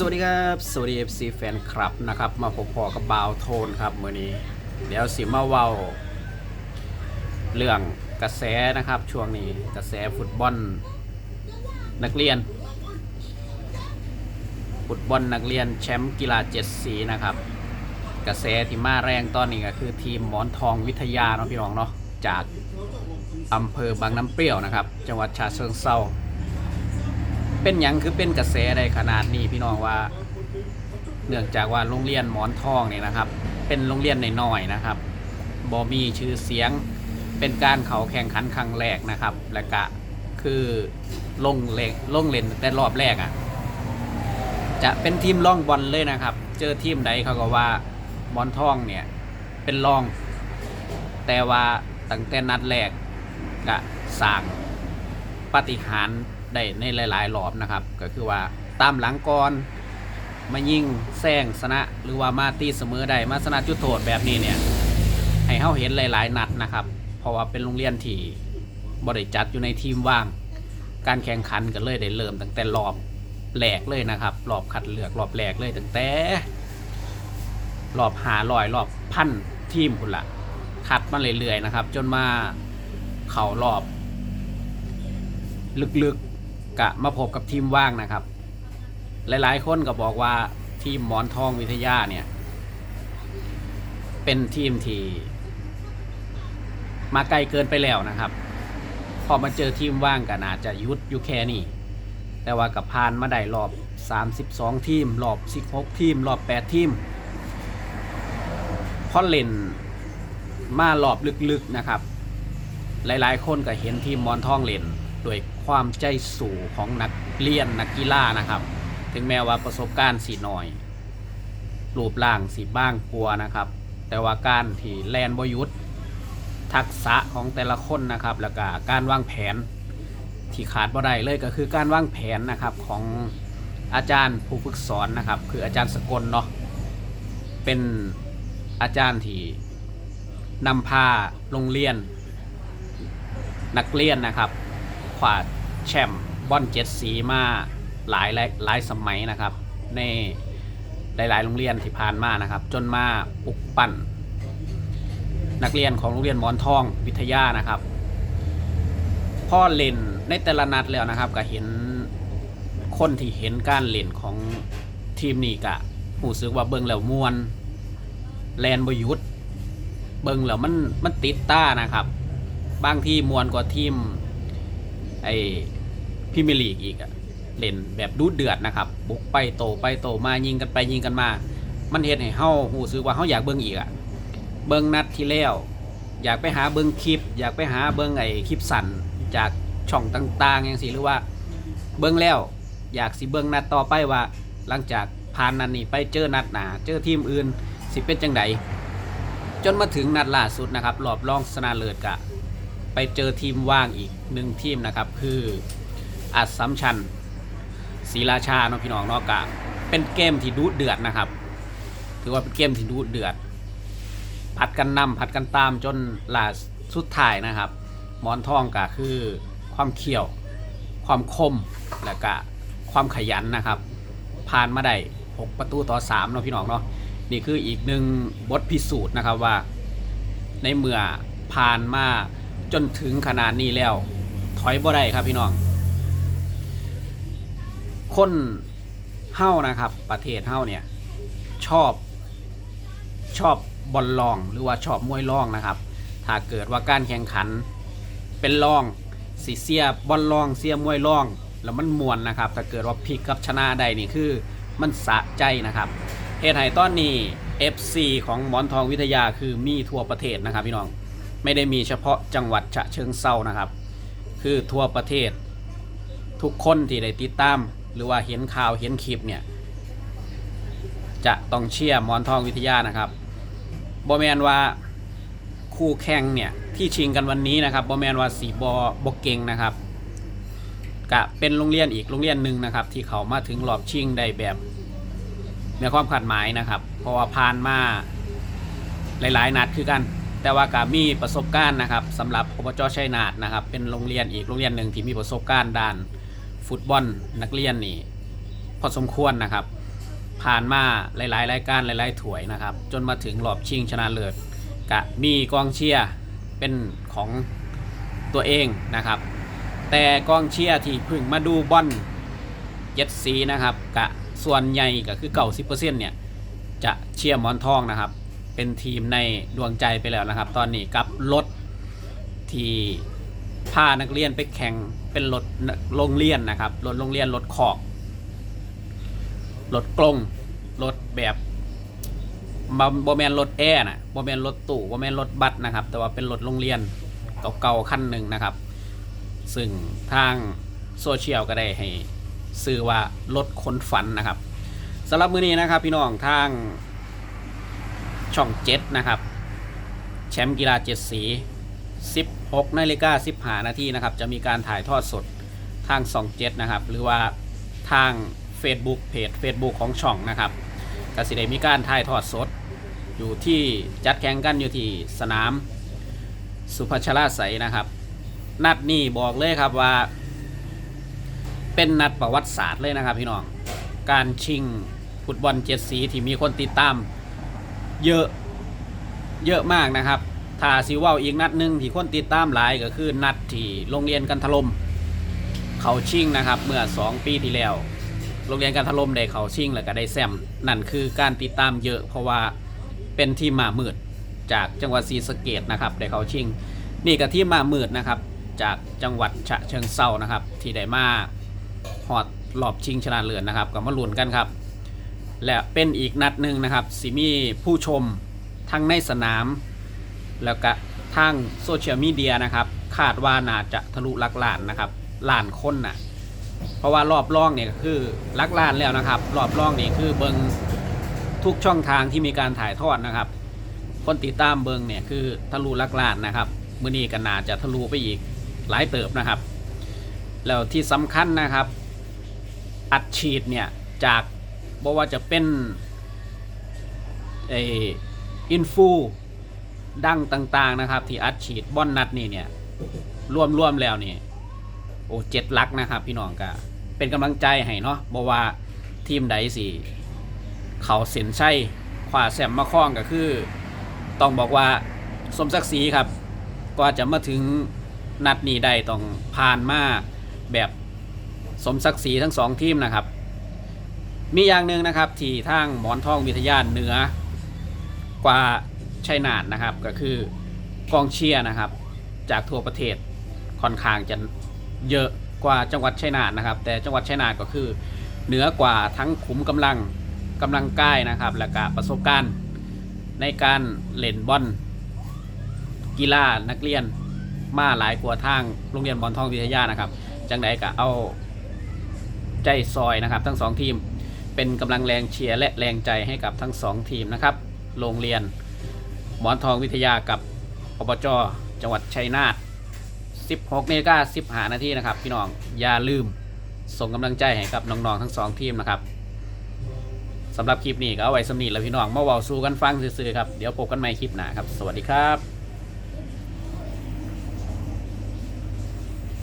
สวัสดีครับ สวัสดี FC แฟนคลับนะครับ มาพบพอกับบาวโทนครับมื่อนี้ เดี๋ยวสิมาเว้า เรื่องกระแสนะครับช่วงนี้กระแสฟุตบอลนักเรียน ฟุตบอลนักเรียนแชมป์กีฬาเจ็ดสีนะครับ กระแสที่มาแรงตอนนี้ก็คือทีมหมอนทองวิทยาเนาะพี่น้องเนาะจากอำเภอบางน้ำเปรี้ยวนะครับ จังหวัดฉะเชิงเทรา เป็นหยังคือเป็นกระแสได้ขนาดนี้พี่น้องว่า เนื่องจากว่าโรงเรียนหมอนทองเนี่ยนะครับ เป็นโรงเรียนน้อยๆนะครับบอมีชื่อเสียงเป็นการเขาแข่งขันครั้งแรกนะครับ และกะคือลงเลงลงเล่นแต่รอบแรกอะ่ะ จะเป็นทีมล่องบอลเลยนะครับ เจอทีมใดเขาก็ว่าหมอนทองเนี่ยเป็นรอง แต่ว่าตั้งแต่นัดแรกกะสั่งปฏิหาร ได้ในหลายๆรอบนะครับ ก็คือว่าตามหลังก่อนมายิงแซงสนะหรือว่ามาตีเสมอได้มาสนะจุดโทษแบบนี้เนี่ย ให้เฮาเห็นหลาย ๆ นัดนะครับ เพราะว่าเป็นโรงเรียนที่บริจัดอยู่ในทีมว่าง การแข่งขันก็เลยได้เริ่มตั้งแต่รอบแหลกเลยนะครับรอบคัดเลือกรอบแหลกเลยตั้งแต่รอบหาลอยรอบพันทีมคุณละคัดมาเรื่อยๆนะครับ จนมาเข่ารอบ ลึกๆ กะมาพบกับทีมว่างนะครับ หลายๆ คนก็บอกว่าทีมหมอนทองวิทยาเนี่ย เป็นทีมที่มาไกลเกินไปแล้วนะครับ พอมาเจอทีมว่างก็น่าจะยุดยูแค่นี้แต่ว่ากับพานมาได้รอบ 32 ทีม รอบ 16 ทีม รอบ 8 ทีมพอเล่นมารอบลึกๆนะครับ หลายๆ คนก็เห็นทีมมอนทองเล่น โดวยความใจสู่ของนักเรียนนักกีฬานะครับ ถึงแม้ว่าประสบการณ์สีหน้อย รูปร่างสีบ้างกลัวนะครับ แต่ว่าการที่แลนบยุทธทักษะของแต่ละคนนะครับ แล้วก็การวางแผนที่ขาดบ่ได้เลยก็คือการวางแผนนะครับของอาจารย์ผู้ฝึกสอนนะครับ คืออาจารย์สกลเนาะเป็นอาจารย์ที่นำพาโรงเรียน นักเรียนนะครับ ขวาแชมป์บอลเจ็ดสีมาหลายหลายสมัยนะครับ ในหลาย ๆ โรงเรียนที่ผ่านมานะครับ จนมาปลุกปั้นนักเรียนของโรงเรียนมอนทองวิทยานะครับ พ่อเล่นในแต่ละนัดแล้วนะครับ ก็เห็นคนที่เห็นการเล่นของทีมนี้กะรู้สึกว่าเบิ่งแล้วมวนแลนบยุดเบิ่งแล้วมันมันติดตานะครับ บางที่มวนกว่าทีม ไอพิมลีกอีกอะเล่นแบบดูเดือดนะครับ บุกไปโตไปโตมายิงกันไปยิงกันมา มันเฮ็ดให้เฮาหูซื้อว่าเฮาอยากเบิ่งอีกอะเบิ่งนัดที่แล้ว อยากไปหาเบิ่งคลิป อยากไปหาเบิ่งไอ้คลิปสั่นจากช่องต่างๆอย่างสิหรือว่า เบิ่งแล้ว อยากสิเบิ่งนัดต่อไปว่า หลังจากผ่านนัดนี้ไปเจอนัดหนาเจอทีมอื่นสิเป็นจังไดจนมาถึงนัดล่าสุดนะครับรอบรองชนะเลิศกะ ไปเจอทีมว่างอีกหนึ่งทีมนะครับ คืออัสสัมชัญศรีราชาเนาะพี่น้องเนาะกะเป็นเกมที่ดุเดือดนะครับ ถือว่าเป็นเกมที่ดุเดือด ผัดกันนำผัดกันตามจนล่าสุดท้ายนะครับหมอนทองก็คือความเขี่ยว ความคมและก็ความขยันนะครับผ่านมาได้6ประตูต่อ3เนาะพี่น้องเนาะนี่คืออีกหนึ่งบทพิสูจน์นะครับว่าในเมื่อผ่านมา จนถึงขนาดนี้แล้ว ถอยบ่ได้ครับพี่น้อง คนเฮ้านะครับ ประเทศเฮ้าเนี่ย ชอบชอบบอลลองหรือว่าชอบมวยลองนะครับ ถ้าเกิดว่าการแข่งขันเป็นลองสีเสียบอลลองเสียมวยลอง แล้วมันมวนนะครับ ถ้าเกิดว่าพลิกกับชนะได้นี่คือมันสะใจนะครับเหตุให้ตอนนี้ FC ของหมอนทองวิทยาคือมีทั่วประเทศนะครับพี่น้อง ไม่ได้มีเฉพาะจังหวัดฉะเชิงเซานะครับ คือทั่วประเทศ ทุกคนที่ได้ติดตาม หรือว่าเห็นข่าวเห็นคลิปเนี่ย จะต้องเชียร์มอนทองวิทยานะครับบอแมนว่าคู่แข่งเนี่ย ที่ชิงกันวันนี้นะครับบอแมนว่าสีบอบกเก่งนะครับกะเป็นโรงเรียนอีกโรงเรียนหนึ่งนะครับ ที่เขามาถึงรอบชิงได้แบบในความคาดหมายนะครับ เพราะว่าผ่านมาหลาย ๆ นัดคือกัน แต่ว่ากามีประสบการณ์นะครับสำหรับอบจชัยนาทนะครับ เป็นโรงเรียนอีกโรงเรียนหนึ่งที่มีประสบการณ์ด้านฟุตบอลนักเรียนนี่พอสมควรนะครับ ผ่านมาหลายๆ รายการหลายๆถ้วยนะครับ จนมาถึงรอบชิงชนะเลิศกะมีกองเชียร์เป็นของตัวเองนะครับ แต่กองเชียร์ที่พึ่งมาดูบอลเจ็ดสีนะครับกะส่วนใหญ่ก็คือเก่าสิบเปอร์เซ็นต์เนี่ยจะเชียร์มอนทองนะครับ เป็นทีมในดวงใจไปแล้วนะครับ ตอนนี้กับรถที่พานักเรียนไปแข่งเป็นรถโรงเรียนนะครับรถโรงเรียนรถขอกรถกลงรถแบบบโบแมนรถแอร์นะโบแมนรถตู้โบแมนรถบัสนะครับ แต่ว่าเป็นรถโรงเรียนเก่าๆคันหนึ่งนะครับ ซึ่งทางโซเชียลก็ได้ให้ซื้อว่ารถคนฝันนะครับสำหรับมือนี้นะครับพี่น้องทาง ช่องเจ็ดนะครับ แชมป์กีฬาเจ็ดสี 16นาฬิกา15นาทีนะครับ จะมีการถ่ายทอดสดทางช่องเจ็ดนะครับ หรือว่าทาง Facebook เพจ Facebook ของช่องนะครับกสิได้มีการถ่ายทอดสด อยู่ที่จัดแข่งกันอยู่ที่สนาม สุพัชราไสยนะครับ นัดนี้บอกเลยครับว่า เป็นนัดประวัติศาสตร์เลยนะครับพี่น้อง การชิงฟุตบอลเจ็ดสีที่มีคนติดตาม เยอะเยอะมากนะครับถ้าสิว่าอีกนัดหนึ่งที่คนติดตามหลายก็คือนัดที่โรงเรียนกันถล่มเขาชิงนะครับ เมื่อ 2 ปีที่แล้ว โรงเรียนกันถล่มได้เขาชิงแล้วก็ได้แซมนั่นคือการติดตามเยอะเพราะว่าเป็นทีมมามืดจากจังหวัดศรีสะเกดนะครับได้เขาชิง นี่ก็ทีมมามืดนะครับ จากจังหวัดฉะเชิงเซานะครับ ที่ได้มาฮอดรอบชิงชนะเลิศนะครับก็มาลุ้นกันครับ และเป็นอีกนัดหนึ่งนะครับสิมีผู้ชมทั้งในสนาม แล้วก็ทางโซเชียลมีเดียนะครับ คาดว่าน่าจะทะลุลักล้านนะครับล้านคนนะเพราะว่ารอบร่องเนี่ยคือลักล้านแล้วนะครับ รอบร่องนี่คือเบิงทุกช่องทางที่มีการถ่ายทอดนะครับ คนติดตามเบิงเนี่ยคือทะลุลักล้านนะครับมือนี้ก็น่าจะทะลุไปอีกหลายเติบนะครับ แล้วที่สำคัญนะครับ อัดฉีดเนี่ยจาก บอกว่าจะเป็นไออินฟูดังต่างๆนะครับ ที่อัดฉีดบอนนัดนี่เนี่ยรวมๆแล้วนี่โอ้เจ็ดลักนะครับ พี่น้องก็เป็นกำลังใจให้เนาะบอว่าทีมใดสิเขาเส้นใช่ขวาแซมมาคล้องก็คือ ต้องบอกว่าสมศักดิ์ศรีครับกว่าจะมาถึงนัดนี้ได้ต้องผ่านมาแบบสมศักดิ์ศรีทั้งสองทีมนะครับ มีอย่างหนึ่งนะครับที่ทางหมอนทองวิทยาเหนือกว่าชัยนาทนะครับ ก็คือกองเชียร์นะครับ จากทั่วประเทศค่อนข้างจะเยอะกว่าจังหวัดชัยนาทนะครับ แต่จังหวัดชัยนาทก็คือเหนือกว่าทั้งขุมกำลังกำลังกายนะครับ และก็ประสบการณ์ในการเล่นบอลกีฬานักเรียนมาหลายกว่าทางโรงเรียนบอลทองวิทยานะครับ จังไดก็เอาใจซอยนะครับ ทั้งสองทีม เป็นกำลังแรงเชียร์และแรงใจให้กับทั้งสองทีมนะครับ โรงเรียนหมอนทองวิทยากับอบจจังหวัดชัยนาท 16นาฬิกา15 นาทีนะครับ พี่น้องอย่าลืมส่งกำลังใจให้กับน้องๆทั้งสองทีมนะครับสำหรับคลิปนี้ก็เอาไว้สำนีแล้วพี่น้องมาเว้าสู่กันฟังซื่อๆครับ เดี๋ยวพบกันใหม่คลิปหน้าครับ สวัสดีครับ